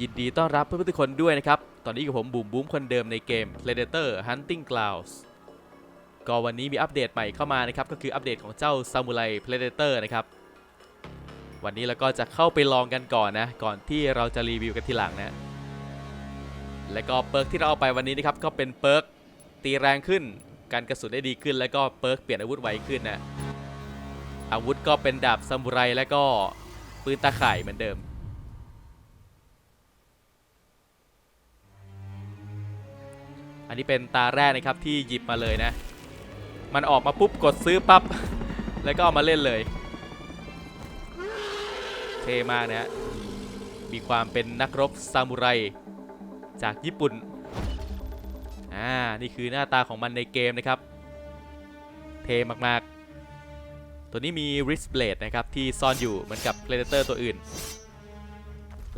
ยินดีต้อนรับเพื่อนๆทุกคนด้วยนะครับ ตอนนี้กับผมบูมบูมคนเดิมในเกม Predator Hunting Grounds ก็วันนี้มีอัปเดตใหม่เข้ามานะครับ ก็คืออัปเดตของเจ้า Samurai Predator นะครับ วันนี้เราก็จะเข้าไปลองกันก่อนนะ ก่อนที่เราจะรีวิวกันทีหลังนะ และก็เปิร์กที่เราเอาไปวันนี้นะครับ ก็เป็นเปิร์กตีแรงขึ้น การกระสุนได้ดีขึ้น แล้วก็เปิร์กเปลี่ยนอาวุธไวขึ้นนะ อาวุธก็เป็นดาบซามูไรและก็ปืนตาข่ายเหมือนเดิม อันนี้เป็นตาแรกนะครับที่หยิบมาเลยนะ มันออกมาปุ๊บกดซื้อปั๊บ แล้วก็เอามาเล่นเลย เท่มากนะฮะ มีความเป็นนักรบซามูไรจากญี่ปุ่น อ่า นี่คือหน้าตาของมันในเกมนะครับ เท่มากๆ ตัวนี้มี wrist blade นะครับ ที่ซ่อนอยู่เหมือนกับ Predator ตัวอื่น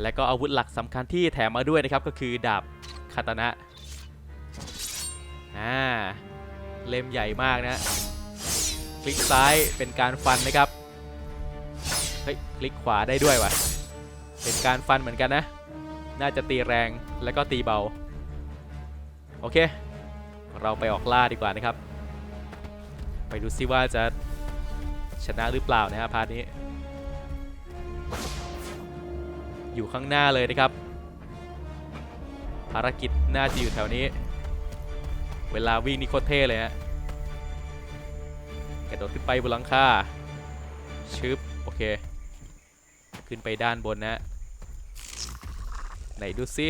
และก็อาวุธหลักสำคัญที่แถมมาด้วยนะครับก็คือดาบคาตานะ อ่าเล่มใหญ่มากนะ คลิกซ้ายเป็นการฟันนะครับ เฮ้ย คลิกขวาได้ด้วยวะเป็นการฟันเหมือนกันนะ น่าจะตีแรงแล้วก็ตีเบา โอเค เราไปออกล่าดีกว่านะครับ ไปดูซิว่าจะชนะหรือเปล่านะครับพาร์ทนี้ อยู่ข้างหน้าเลยนะครับ ภารกิจน่าจะอยู่แถวนี้ เวลาวิ่งนี่โคตรเท่เลยฮะกระโดดขึ้นไปบนหลังคาชึบโอเค ขึ้นไปด้านบนนะไหนดูซิ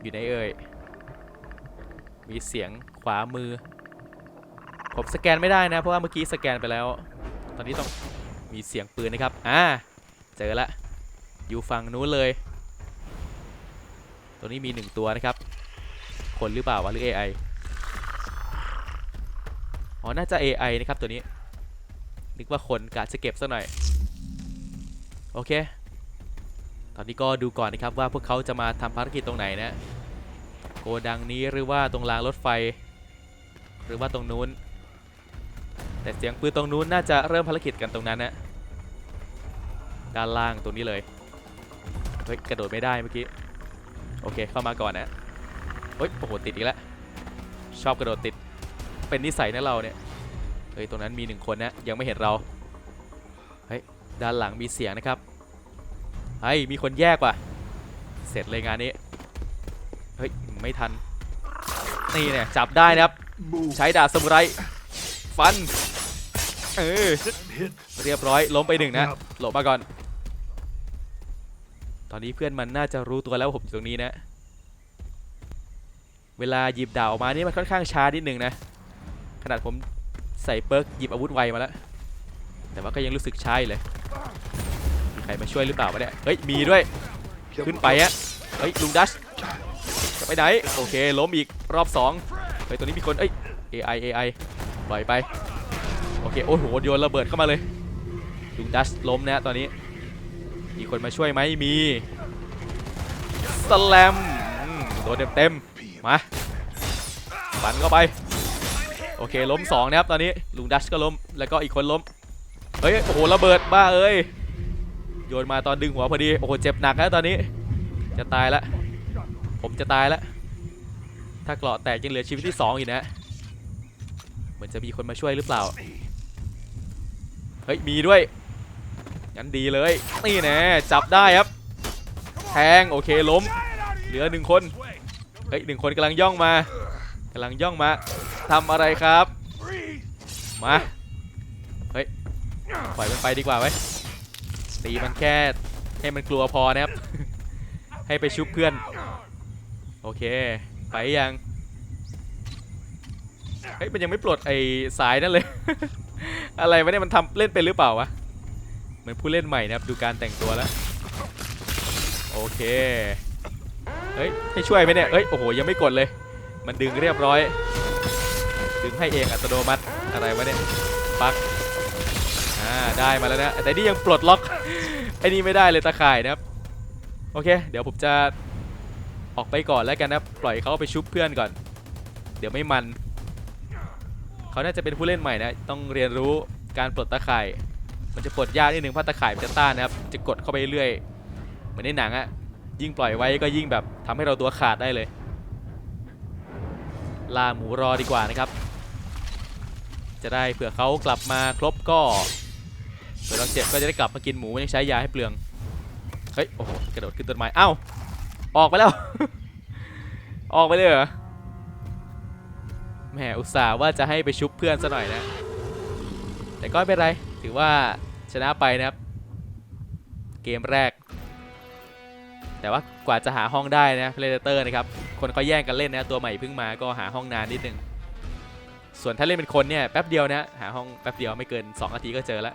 อยู่ไหนเอ่ยมีเสียงขวามือ ผมสแกนไม่ได้นะ เพราะว่าเมื่อกี้สแกนไปแล้ว ตอนนี้ต้องมีเสียงปืนนะครับ อ่า เจอละ อยู่ฝั่งนู้นเลย ตัวนี้มีหนึ่งตัวนะครับ คนหรือเปล่าวะหรือ AI อ๋อ น่าจะ AI นะครับตัวนี้ นึกว่าคนกะจะเก็บซะหน่อย โอเค ตอนนี้ก็ดูก่อนนะครับว่าพวกเขาจะมาทำภารกิจตรงไหนนะ โกดังนี้หรือว่าตรงรางรถไฟ หรือว่าตรงนู้น แต่เสียงปืนตรงนู้นน่าจะเริ่มภารกิจกันตรงนั้นนะ ด้านล่างตรงนี้เลย เฮ้ย กระโดดไม่ได้เมื่อกี้ โอเค เข้ามาก่อนนะ เฮ้ยโอ้โหติดอีกแล้ว ชอบกระโดดติด เป็นนิสัยนะเราเนี่ย เฮ้ยตรงนั้นมีหนึ่งคนนะ ยังไม่เห็นเรา เฮ้ยด้านหลังมีเสียงนะครับ เฮ้ยมีคนแยกว่ะ เสร็จเลยงานนี้ เฮ้ยไม่ทัน นี่เนี่ยจับได้นะครับ ใช้ดาบสมุไร ฟัน เออเรียบร้อยล้มไปหนึ่งนะ หลบมาก่อน ตอนนี้เพื่อนมันน่าจะรู้ตัวแล้วผมอยู่ตรงนี้นะ เวลาหยิบดาบออกมานี่มันค่อนข้างช้านิดนึงนะ ขนาดผมใส่เปิร์กหยิบอาวุธไวมาแล้ว แต่ว่าก็ยังรู้สึกช้าเลย มีใครมาช่วยหรือเปล่าวะเนี่ย เฮ้ย มีด้วย ขึ้นไปอะเฮ้ย ลุงดัชจะไปไหน โอเค ล้มอีกรอบสองเฮ้ยตัวนี้มีคน เอ้ย AI AI ปล่อยไป โอเค โอ้โห โยนระเบิดเข้ามาเลย ลุงดัชล้มนะตอนนี้ มีคนมาช่วยไหมมีสแลมโดนเต็มๆม มาฟันเข้าไป โอเคล้มสองนะครับตอนนี้ลุงดัชก็ล้มแล้วก็อีกคนล้มเฮ้ยโอ้โหระเบิดบ้าเอ้ยโยนมาตอนดึงหัวพอดีโอ้โหเจ็บหนักแล้วตอนนี้จะตายแล้วผมจะตายแล้วถ้าเกราะแตกยังเหลือชีวิตที่สองอยู่นะเหมือนจะมีคนมาช่วยหรือเปล่าเฮ้ยมีด้วยงั้นดีเลยนี่แน่จับได้ครับแทงโอเคล้มเหลือหนึ่งคน เฮ้ยหนึ่งคนกำลังย่องมากำลังย่องมาทำอะไรครับ มาเฮ้ยปล่อยมันไปดีกว่าไว้ตีมันแค่ให้มันกลัวพอนะครับ ให้ไปชุบเพื่อน โอเค ไปยังเฮ้ยมันยังไม่ปลดไอ้สายนั่นเลย อะไรวะเนี่ยมันทำเล่นเป็นหรือเปล่าวะเหมือนผู้เล่นใหม่นะครับดูการแต่งตัวแล้ว โอเค เฮ้ยให้ช่วยไหมเนี่ยเฮ้ยโอ้โหยังไม่กดเลย มันดึงเรียบร้อย ดึงให้เองอัตโนมัติอะไรวะเนี่ยปักอ่าได้มาแล้วนะแต่นี่ยังปลดล็อกไอ้นี่ไม่ได้เลยตะข่ายนะครับโอเค เดี๋ยวผมจะออกไปก่อนแล้วกันนะปล่อยเขาไปชุบเพื่อนก่อน เดี๋ยวไม่มันเขาน่าจะเป็นผู้เล่นใหม่นะต้องเรียนรู้การปลดตะข่าย มันจะปลดยากนิดนึงเพราะตะข่ายมันจะต้านนะครับจะกดเข้าไปเรื่อยเหมือนในหนังอะ ยิ่งปล่อยไว้ก็ยิ่งแบบทำให้เราตัวขาดได้เลยล่าหมูรอดีกว่านะครับ จะได้เผื่อเขากลับมาครบก็เผื่อเราเจ็บก็จะได้กลับมากินหมูไม่ต้องใช้ยาให้เปลือง เฮ้ย โอ้โห กระโดดขึ้นต้นไม้ เอ้า ออกไปแล้ว ออกไปเลยเหรอ แหม อุตส่าห์ว่าจะให้ไปชุบเพื่อนซะหน่อยนะ แต่ก็ไม่เป็นไร ถือว่าชนะไปนะครับ เกมแรก แต่ว่ากว่าจะหาห้องได้นะ Predator นะครับคนเขาแย่งกันเล่นนะตัวใหม่เพิ่งมาก็หาห้องนานนิดนึงส่วนถ้าเล่นเป็นคนเนี่ยแป๊บเดียวนะหาห้องแป๊บเดียวไม่เกิน2นาทีก็เจอแล้ว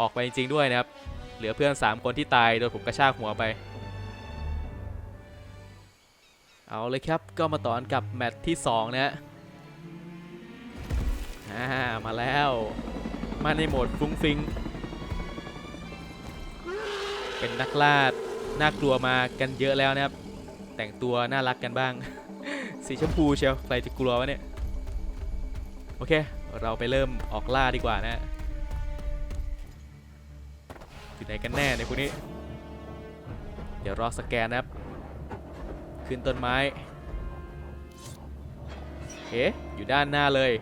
ออกไปจริงๆด้วยนะครับเหลือเพื่อน 3 คนที่ตายโดนผมกระชากหัวไป เอาเลยครับก็มาต่อกันกับแมตช์ที่ 2 นะฮะอ่ามาแล้ว มาในโหมดฟุ้งฟิง เป็นนักล่าน่ากลัวมากันเยอะแล้วนะครับ แต่งตัวน่ารักกันบ้าง สีชมพูเชียวใครจะกลัววะเนี่ย โอเค เราไปเริ่มออกล่าดีกว่านะอยู่ไหนกันแน่ในยคนนี้ เดี๋ยวรอสแกนนะครับ ขึ้นต้นไม้เอ๊ะอยู่ด้านหน้าเลย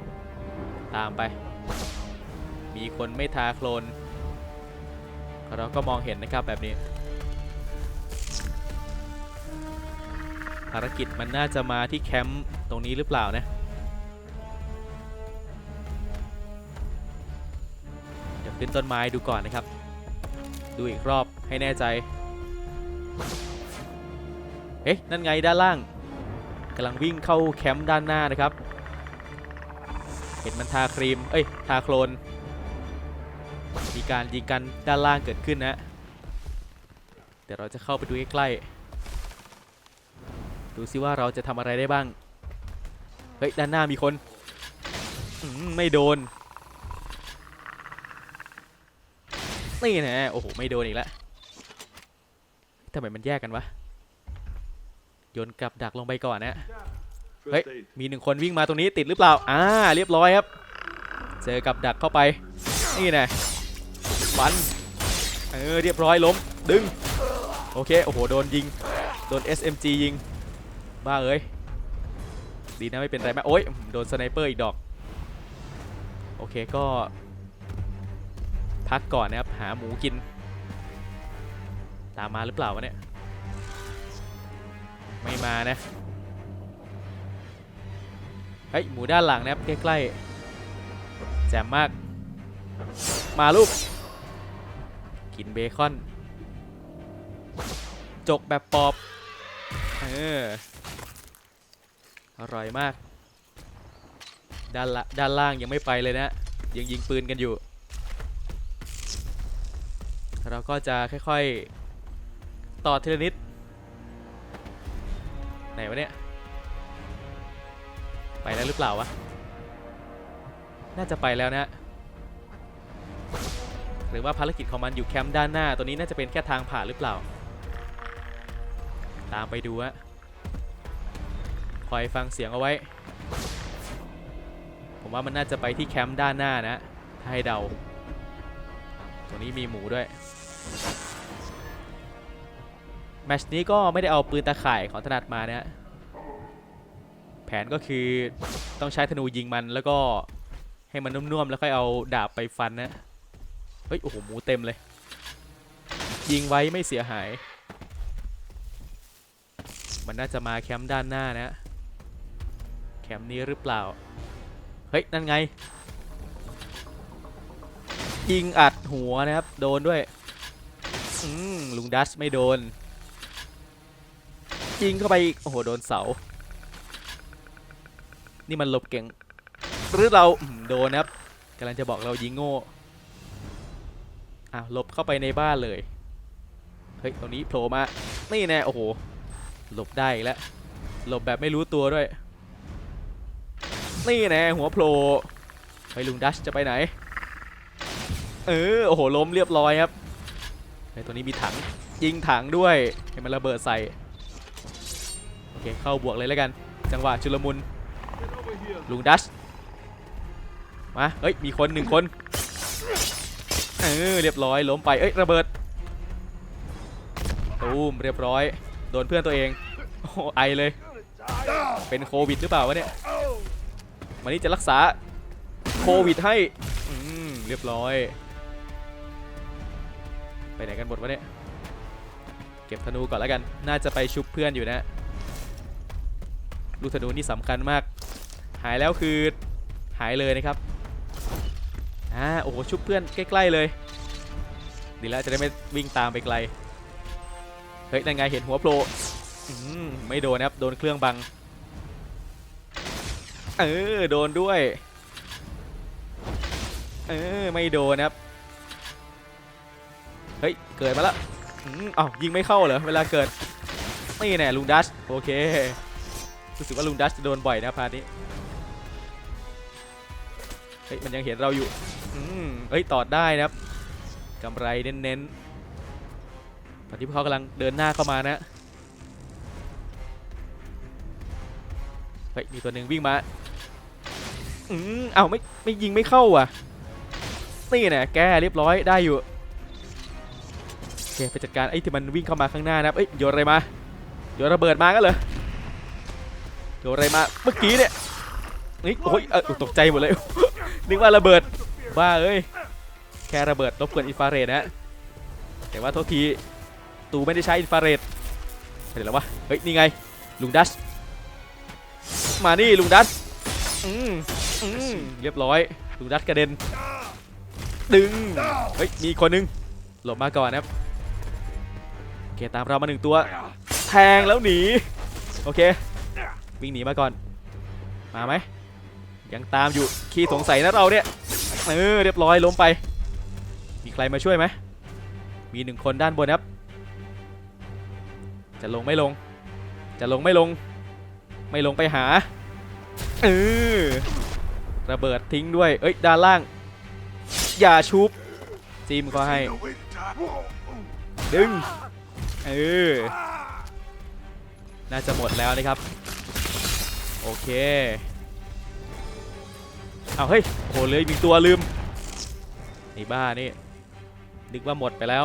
ตามไป มีคนไม่ทาโคลน เราก็มองเห็นนะครับแบบนี้ ภารกิจมันน่าจะมาที่แคมป์ตรงนี้หรือเปล่านะเดี๋ยวขึ้นต้นไม้ดูก่อนนะครับ ดูอีกรอบให้แน่ใจเอ๊ะนั่นไงด้านล่างกำลังวิ่งเข้าแคมป์ด้านหน้านะครับ เห็นมันทาครีม เอ้ย ทาโคลน มีการยิงกันด้านล่างเกิดขึ้นนะเดี๋ยวเราจะเข้าไปดูใกล้ๆดูซิว่าเราจะทำอะไรได้บ้าง เฮ้ย ด้านหน้ามีคนมไม่โดน นี่นะโอ้โห ไม่โดนอีกแล้วทำไมมันแยกกันวะ โยนกับดักลงไปก่อนนะ เฮ้ย มีหนึ่งคนวิ่งมาตรงนี้ติดหรือเปล่า อ่า เรียบร้อยครับ เจอกับดักเข้าไป นี่นะ ฟันเออเรียบร้อยล้มดึงโอเคโอ้โหโดนยิงโดน SMG ยิงบ้าเอ้ยดีนะไม่เป็นไรแม่โอ้ยโดนสไนเปอร์อีกดอกโอเคก็ พักก่อนนะครับหาหมูกิน ตามมาหรือเปล่าวะเนี่ยไม่มานะเฮ้ยหมูด้านหลังนะครับใกล้ๆแจ่มมาก มาลูก กินเบคอน จกแบบปอบ เออ อร่อยมาก ด้านละด้านล่างยังไม่ไปเลยนะ ยังยิงปืนกันอยู่ เราก็จะค่อยๆ ต่อทีละนิด ไหนวะเนี่ย ไปแล้วหรือเปล่าวะ น่าจะไปแล้วนะ หรือว่าภารกิจของมันอยู่แคมป์ด้านหน้า ตัวนี้น่าจะเป็นแค่ทางผ่านหรือเปล่า ตามไปดูฮะคอยฟังเสียงเอาไว้ ผมว่ามันน่าจะไปที่แคมป์ด้านหน้านะถ้าให้เดาตรงนี้มีหมูด้วยแมชนี้ก็ไม่ได้เอาปืนตะข่ายของถนัดมานะแผนก็คือต้องใช้ธนูยิงมันแล้วก็ให้มันนุ่มๆแล้วค่อยเอาดาบไปฟันนะ ฮ้ย โอ้โห หมูเต็มเลย ยิงไว้ไม่เสียหาย มันน่าจะมาแคมป์ด้านหน้านะ แคมป์นี้หรือเปล่า เฮ้ย นั่นไง ยิงอัดหัวนะครับ โดนด้วย อืมลุงดัชไม่โดน ยิงเข้าไปอีก โอ้โห โดนเสา นี่มันหลบเก่ง หรือเราโดนนะครับกำลังจะบอกเรายิงโง่ อ้าวหลบเข้าไปในบ้านเลย เฮ้ยตรงนี้โผล่มา นี่แน่โอ้โหหลบได้อีกแล้วหลบแบบไม่รู้ตัวด้วย นี่แน่หัวโผล่ไปลุงดัชจะไปไหน เออโอ้โหล้มเรียบร้อยครับเฮ้ตัวนี้มีถังยิงถังด้วยให้มันระเบิดใส่โอเคเข้าบวกเลยแล้วกัน จังหวะชุลมุนลุงดัชมาเฮ้ยมีคนหนึ่งคน เออเรียบร้อยล้มไปเอ้ยระเบิดตูมเรียบร้อย โดนเพื่อนตัวเองโอ้ไอเลย เป็นโควิดหรือเปล่าวะเนี่ยวันนี้จะรักษาโควิดให้อืมเรียบร้อย ไปไหนกันหมดวะเนี่ยเก็บธนูก่อนแล้วกัน น่าจะไปชุบเพื่อนอยู่นะลูกธนูนี่สำคัญมาก หายแล้วคือหายเลยนะครับ อ่าโอ้โหชุบเพื่อนใกล้ ๆเลย ดีแล้วจะได้ไม่วิ่งตามไปไกล เฮ้ยนั่นไงเห็นหัวโผล่ไม่โดนนะครับ โดนเครื่องบัง เออโดนด้วย เออไม่โดนนะครับเฮ้ย เกิดมาแล้วอ้าวยิงไม่เข้าเหรอ เวลาเกิด นี่แน่ลุงดัช โอเค รู้สึกว่าลุงดัชจะโดนบ่อยนะพาร์ทนี้ เฮ้ย มันยังเห็นเราอยู่ เอ้ยตอดได้นะครับกำไรเน้นๆตอนที่พวกเขากำลังเดินหน้าเข้ามานะเฮ้ยมีตัวหนึ่งวิ่งมาอืมเอ้าไม่ไม่ยิงไม่เข้าอะนี่น่แกเรียบร้อยได้อยู่โอเคไปจัดการไอ้ที่มันวิ่งเข้ามาข้างหน้านะเอ้ยโยนอะไรมาโยนระเบิดมาก็เลยโยนอะไรมาเมื่อกี้เนี่ยนี่โอ้ยเออตกใจหมดเลยนึกว่าระเบิด บ้าเอ้ยแค่ระเบิดรบกวนอินฟราเรดนะแต่ว่าโทษทีตูไม่ได้ใช้อินฟราเรดไปไหนแล้ววะเฮ้ยนี่ไงลุงดัชมานี่ลุงดัชอืมอืมเรียบร้อยลุงดัชกระเด็นดึงเฮ้ยมีคนนึงหลบมาก่อนนะครับโอเคตามเรามาหนึ่งตัวแทงแล้วหนีโอเควิ่งหนีมาก่อนมาไหมยังตามอยู่ขี้สงสัยนะเราเนี่ย เออเรียบร้อยล้มไป มีใครมาช่วยไหมมีหนึ่งคนด้านบนครับ จะลงไม่ลง จะลงไม่ลง ไม่ลงไปหาเออระเบิดทิ้งด้วย เอ้ยด้านล่าง อย่าชุบจิ้มก็ให้ ดึง เออ น่าจะหมดแล้วนะครับ โอเค เอาเฮ้ยโอ้โหเหลยมีตัวลืมไอ้บ้านี่นึกว่าหมดไปแล้ว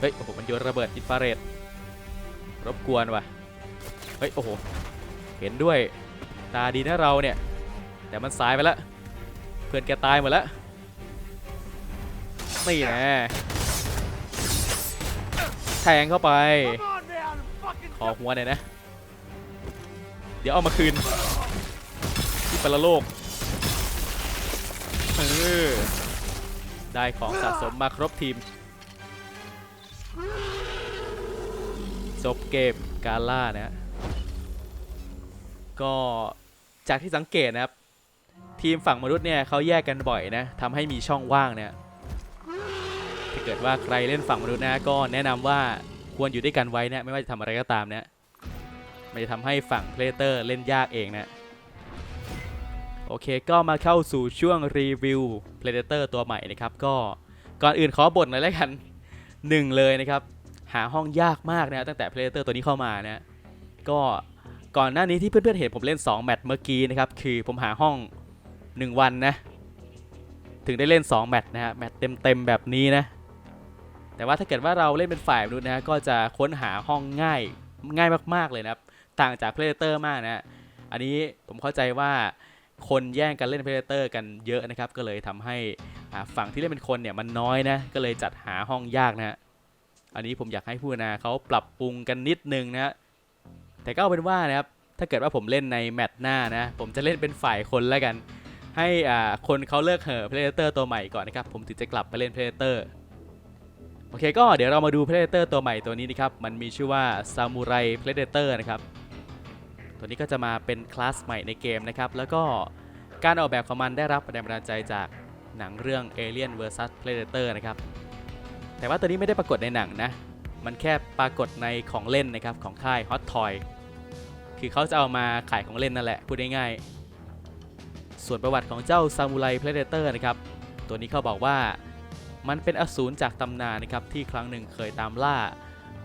เฮ้ยโอ้โหมันโยนระเบิดอินฟราเรดรบกวนว่ะเฮ้ยโอ้โหเห็นด้วยตาดีนะเราเนี่ย แต่มันสายไปแล้วเพื่อนแกตายหมดแล้วนี่แน่แทงเข้าไป ขอหัวหน่อยนะ เดี๋ยวเอามาคืนที่ปรโลก ออได้ของสะสมมาครบทีม จบเกมกาล่านะฮะก็จากที่สังเกตนะครับ ทีมฝั่งมนุษย์เนี่ยเขาแยกกันบ่อยนะทำให้มีช่องว่างเนี่ยถ้าเกิดว่าใครเล่นฝั่งมนุษย์นะก็แนะนำว่าควรอยู่ด้วยกันไว้นะไม่ว่าจะทำอะไรก็ตามนะมันจะทำให้ฝั่งเพลเตอร์เล่นยากเองนะ โอเคก็มาเข้าสู่ช่วงรีวิว Predator ตัวใหม่นะครับ ก็ก่อนอื่นขอบ่นหน่อยแล้วกันหนึ่งเลยนะครับ หาห้องยากมากนะตั้งแต่ Predator ตัวนี้เข้ามานะก็ก่อนหน้านี้ที่เพื่อนๆเห็นผมเล่น 2 แมตช์เมื่อกี้นะครับ คือผมหาห้อง 1 วันนะ ถึงได้เล่น 2 แมตช์นะฮะแมตช์เต็มๆแบบนี้นะ แต่ว่าถ้าเกิดว่าเราเล่นเป็นฝ่ายมนุษย์นะก็จะค้นหาห้องง่ายง่ายมากๆเลยนะครับ ต่างจาก Predator มากนะ อันนี้ผมเข้าใจว่า คนแย่งกันเล่น Predator กันเยอะนะครับ ก็เลยทำให้ฝั่งที่เล่นเป็นคนเนี่ยมันน้อยนะ ก็เลยจัดหาห้องยากนะฮะ อันนี้ผมอยากให้ผู้นาเขาปรับปรุงกันนิดนึงนะฮะ แต่ก็เอาเป็นว่านะครับ ถ้าเกิดว่าผมเล่นในแมตช์หน้านะ ผมจะเล่นเป็นฝ่ายคนแล้วกัน ให้อ่าคนเขาเลิกเห่อ Predator ตัวใหม่ก่อนนะครับ ผมถึงจะกลับไปเล่น Predator โอเคก็เดี๋ยวเรามาดู Predator ตัวใหม่ตัวนี้นะครับ มันมีชื่อว่า Samurai Predator นะครับ ตัวนี้ก็จะมาเป็นคลาสใหม่ในเกมนะครับ แล้วก็การออกแบบของมันได้รับแรงบันดาลใจจากหนังเรื่อง Alien vs Predator นะครับ แต่ว่าตัวนี้ไม่ได้ปรากฏในหนังนะ มันแค่ปรากฏในของเล่นนะครับของค่าย Hot Toy คือเขาจะเอามาขายของเล่นนั่นแหละ พูดง่ายๆ ส่วนประวัติของเจ้า Samurai Predator นะครับ ตัวนี้เขาบอกว่ามันเป็นอสูรจากตำนานนะครับที่ครั้งหนึ่งเคยตามล่า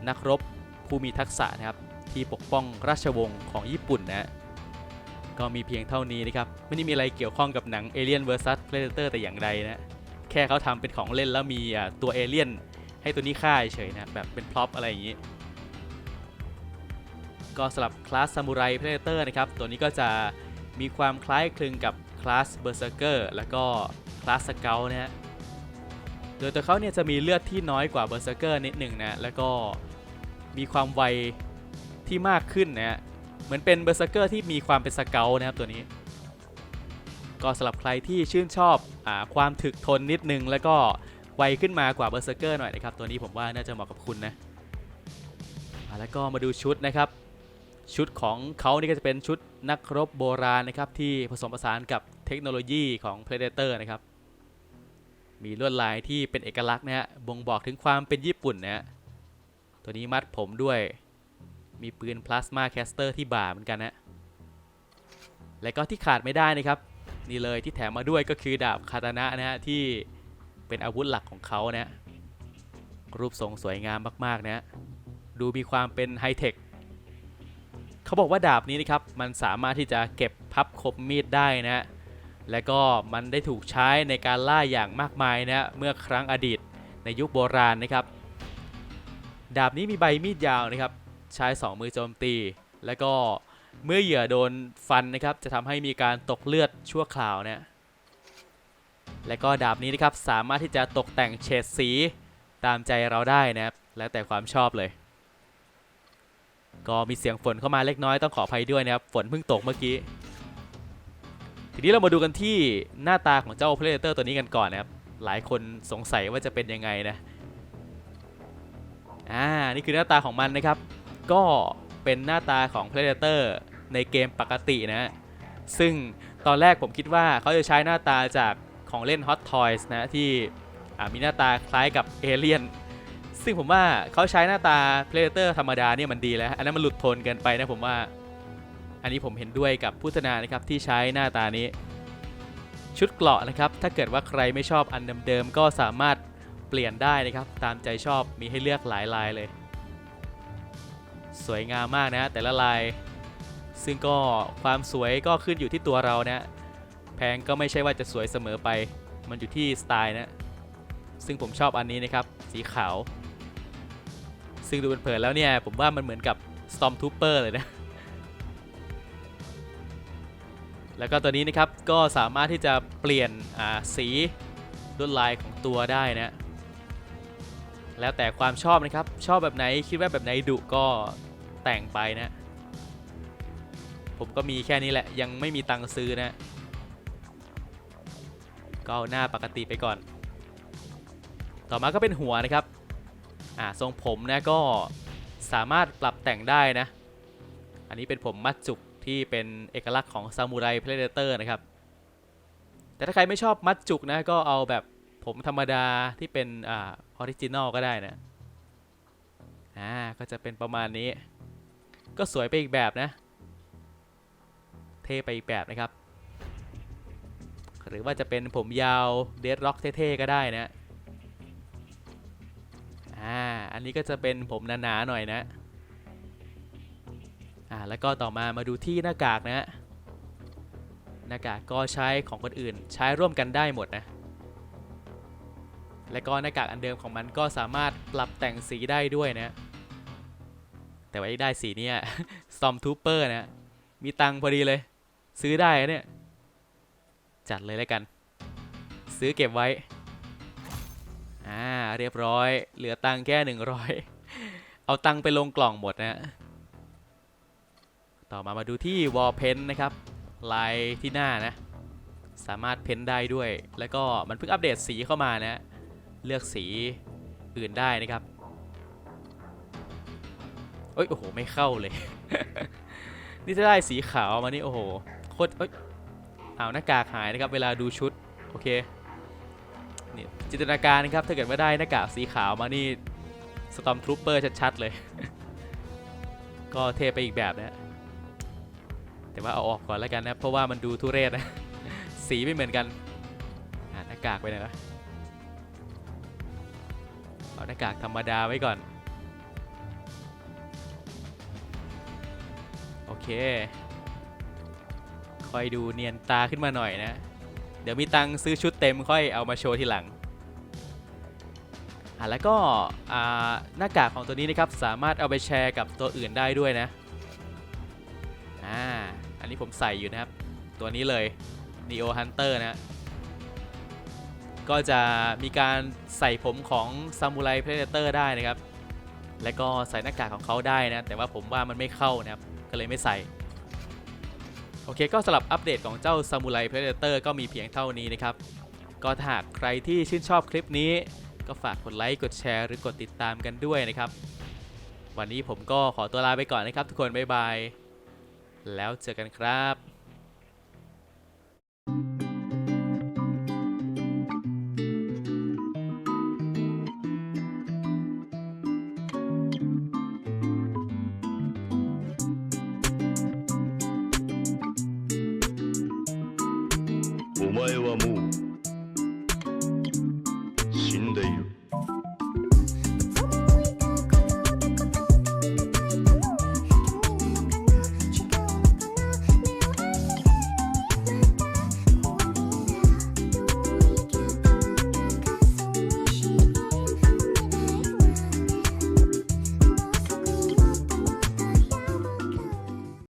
นักรบผู้มีทักษะนะครับ ที่ปกป้องราชวงศ์ของญี่ปุ่นนะก็มีเพียงเท่านี้นะครับไม่ได้มีอะไรเกี่ยวข้องกับหนัง Alien vs Predator แต่อย่างใดนะแค่เขาทำเป็นของเล่นแล้วมีอ่าตัวเอเลี่ยนให้ตัวนี้ฆ่าเฉยนะแบบเป็นพร็อพอะไรอย่างนี้ ก็สำหรับคลาสซามูไรเพลเตอร์นะครับตัวนี้ก็จะมีความคล้ายคลึงกับคลาสเบอร์เซอร์เกอร์แล้วก็คลาสสเกลนะฮะโดยตัวเขาเนี่ยจะมีเลือดที่น้อยกว่าเบอร์เซอร์เกอร์นิดหนึ่งนะแล้วก็มีความไว ที่มากขึ้นนะฮะเหมือนเป็นเบอร์เซอร์เกอร์ที่มีความเป็นสเกลนะครับตัวนี้ ก็สำหรับใครที่ชื่นชอบอความถึกทนนิดนึง แล้วก็ไวขึ้นมากว่าเบอร์เซอร์เกอร์หน่อยนะครับ ตัวนี้ผมว่าน่าจะเหมาะกับคุณนะแล้วก็มาดูชุดนะครับ ชุดของเขานี่ก็จะเป็นชุดนักรบโบราณนะครับ ที่ผสมผสานกับเทคโนโลยีของ Predator นะครับ มีลวดลายที่เป็นเอกลักษณ์นะฮะบ่งบอกถึงความเป็นญี่ปุ่นนะฮะตัวนี้มัดผมด้วย มีปืนพลาสมาแคสเตอร์ที่บ่าเหมือนกันนะและก็ที่ขาดไม่ได้นะครับ นี่เลยที่แถมมาด้วยก็คือดาบคาตานะนะฮะที่เป็นอาวุธหลักของเขานะรูปทรงสวยงามมากๆนะดูมีความเป็นไฮเทคเขาบอกว่าดาบนี้นะครับมันสามารถที่จะเก็บพับคมมีดได้นะฮะและก็มันได้ถูกใช้ในการล่าอย่างมากมายนะฮะเมื่อครั้งอดีตในยุคโบราณนะครับ ดาบนี้มีใบมีดยาวนะครับ ใช้ 2 มือโจมตี แล้วก็เมื่อเหยื่อโดนฟันนะครับ จะทำให้มีการตกเลือดชั่วคราวนะและก็ดาบนี้นะครับสามารถที่จะตกแต่งเฉดสีตามใจเราได้นะครับแล้วแต่ความชอบเลย ก็มีเสียงฝนเข้ามาเล็กน้อยต้องขออภัยด้วยนะครับฝนเพิ่งตกเมื่อกี้ ทีนี้เรามาดูกันที่หน้าตาของเจ้า Predator ตัวนี้กันก่อนนะครับหลายคนสงสัยว่าจะเป็นยังไงนะอ่านี่คือหน้าตาของมันนะครับ ก็เป็นหน้าตาของ Predator ในเกมปกตินะ ซึ่งตอนแรกผมคิดว่าเขาจะใช้หน้าตาจากของเล่น Hot Toys นะที่มีหน้าตาคล้ายกับเอเลียนซึ่งผมว่าเขาใช้หน้าตา Predator ธรรมดาเนี่ยมันดีแล้ว อันนั้นมันหลุดโทนเกินไปนะผมว่า อันนี้ผมเห็นด้วยกับผู้พัฒนานะครับที่ใช้หน้าตานี้ ชุดเกราะนะครับ ถ้าเกิดว่าใครไม่ชอบอันเดิมๆก็สามารถเปลี่ยนได้นะครับ ตามใจชอบมีให้เลือกหลายลายเลย สวยงามมากนะแต่ละลาย ซึ่งก็ความสวยก็ขึ้นอยู่ที่ตัวเรานะแพงก็ไม่ใช่ว่าจะสวยเสมอไป มันอยู่ที่สไตล์นะซึ่งผมชอบอันนี้นะครับ สีขาว ซึ่งดูเผินๆแล้วเนี่ย ผมว่ามันเหมือนกับ Stormtrooper เลยนะ แล้วก็ตัวนี้นะครับก็สามารถที่จะเปลี่ยนสีลวดลายของตัวได้นะแล้วแต่ความชอบนะครับ ชอบแบบไหนคิดว่าแบบไหนดุก็ แต่งไปนะ ผมก็มีแค่นี้แหละ ยังไม่มีตังค์ซื้อนะ ก็เอาหน้าปกติไปก่อน ต่อมาก็เป็นหัวนะครับ อ่าทรงผมนะก็สามารถปรับแต่งได้นะ อันนี้เป็นผมมัดจุกที่เป็นเอกลักษณ์ของซามูไรเพลเดเตอร์นะครับ แต่ถ้าใครไม่ชอบมัดจุกนะก็เอาแบบผมธรรมดาที่เป็นอ่าออริจินอลก็ได้นะอ่าก็จะเป็นประมาณนี้ ก็สวยไปอีกแบบนะ เท่ไปอีกแบบนะครับ หรือว่าจะเป็นผมยาวเดดร็อกเท่ๆก็ได้นะอ่าอันนี้ก็จะเป็นผมหนาๆหน่อยนะอ่าแล้วก็ต่อมามาดูที่หน้ากากนะฮะหน้ากากก็ใช้ของคนอื่นใช้ร่วมกันได้หมดนะและก็หน้ากากอันเดิมของมันก็สามารถปรับแต่งสีได้ด้วยนะ แต่ว่าได้สีนี้ย Stormtrooper นะ มีตังพอดีเลย ซื้อได้เนี่ย จัดเลยแล้วกัน ซื้อเก็บไว้ อ่า เรียบร้อย เหลือตังค์แค่100เอาตังไปลงกล่องหมดนะ ต่อมามาดูที่วอลเพนนะครับ ลายที่หน้านะ สามารถเพ้นได้ด้วย แล้วก็มันเพิ่งอัปเดตสีเข้ามานะ เลือกสีอื่นได้นะครับ เอ้ยโอ้โหไม่เข้าเลย นี่จะได้สีขาวมานี่โอ้โหโคตรเอ้ยเอาหน้ากากหายนะครับ เวลาดูชุดโอเคนี่จินตนาการนะครับถ้าเกิดว่าได้หน้ากากสีขาวมานี่สตอมทรูปเปอร์ชัดๆเลย ก็เทไปอีกแบบนะแต่ว่าเอาออกก่อนแล้วกันนะเพราะว่ามันดูทุเรศนะสีไม่เหมือนกันอ่าหน้ากากไปไหนนะเอาหน้ากากธรรมดาไว้ก่อน เค คอยดูเนียนตาขึ้นมาหน่อยนะ เดี๋ยวมีตังซื้อชุดเต็มค่อยเอามาโชว์ทีหลังอะแล้วก็หน้ากากของตัวนี้นะครับสามารถเอาไปแชร์กับตัวอื่นได้ด้วยนะอ่าอันนี้ผมใส่อยู่นะครับ ตัวนี้เลย Neo Hunter นะ ก็จะมีการใส่ผมของซามูไร p r e d a t o r ได้นะครับ และก็ใส่หน้ากากของเขาได้นะ แต่ว่าผมว่ามันไม่เข้านะครับ ก็เลยไม่ใส่ โอเคก็สำหรับอัปเดตของเจ้าซามูไร p r e d a t o r ก็มีเพียงเท่านี้นะครับ ก็ถ้าหากใครที่ชื่นชอบคลิปนี้ ก็ฝากกดไลค์กดแชร์หรือกดติดตามกันด้วยนะครับ วันนี้ผมก็ขอตัวลาไปก่อนนะครับ ทุกคนบ๊ายบาย แล้วเจอกันครับお前